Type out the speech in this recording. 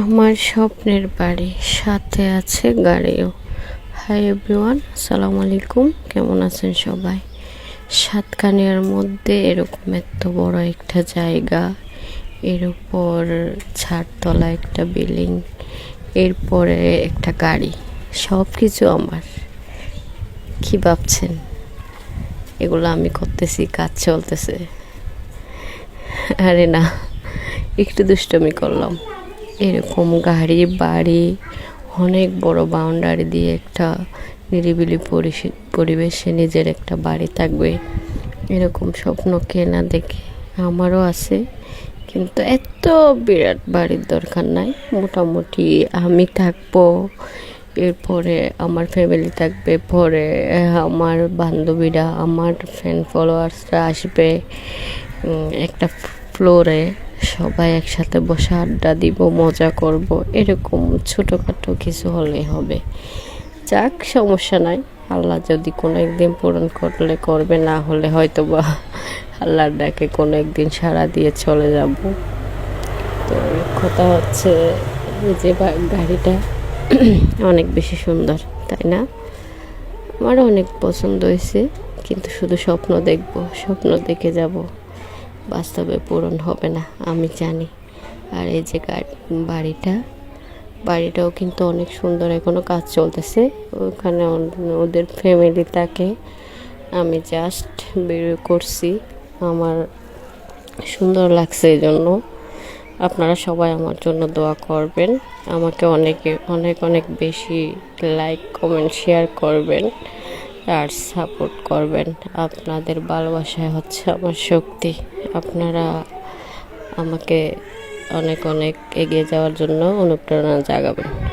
আমার স্বপ্নের বাড়ি, সাথে আছে গাড়িও। হাই এভরিওয়ান আসসালামু আলাইকুম। কেমন আছেন সবাই? সাতকানিয়ার মধ্যে এরকম এত বড় একটা জায়গা এর উপর ছাদতলা একটা বিল্ডিং, এরপরে একটা গাড়ি সব কিছু আমার। কি ভাবছেন? এগুলো আমি করতেছি, কাজ চলতেছে। আরে না, একটু দুষ্টমি করলাম। এরকম গাড়ি, বাড়ি, অনেক বড় বাউন্ডারি দিয়ে একটা নিরিবিলি পরিবেশে নিজের একটা বাড়ি থাকবে। এরকম স্বপ্ন কে না দেখে আমারও আছে, কিন্তু এত বিরাট বাড়ির দরকার নাই। মোটামুটি আমি থাকব, এরপরে আমার ফ্যামিলি থাকবে, পরে আমার বান্ধবীরা, আমার ফ্রেন্ড ফলোয়ার্সরা আসবে একটা ফ্লোরে সবাই একসাথে বসে আড্ডা দিব, মজা করব। এরকম ছোটোখাটো কিছু হলে হবে। যাক, সমস্যা নাই। আল্লাহ যদি কোনো একদিন পূরণ করলে, করবে, না হলে হয়তো বা আল্লাহর ডাকে কোনো একদিন সাড়া দিয়ে চলে যাব। তো কথা হচ্ছে যে গাড়িটা অনেক বেশি সুন্দর, তাই না? আমার অনেক পছন্দ হয়েছে, কিন্তু শুধু স্বপ্ন দেখব, স্বপ্ন দেখে যাব। বাস্তবে পূরণ হবে না, আমি জানি। আর এই যে বাড়িটা, বাড়িটাও কিন্তু অনেক সুন্দর এখনও কাজ চলতেছে। ওখানে ওদের ফ্যামিলি থাকে আমি জাস্ট বের করছি। আমার সুন্দর লাগছে এই জন্য। আপনারা সবাই আমার জন্য দোয়া করবেন। আমাকে অনেকে, অনেক অনেক বেশি লাইক কমেন্ট শেয়ার করবেন। আর সাপোর্ট করবেন। আপনাদের ভালোবাসায় হচ্ছে আমার শক্তি। আপনারা আমাকে অনেক অনেক এগিয়ে যাওয়ার জন্য অনুপ্রেরণা জাগাবেন।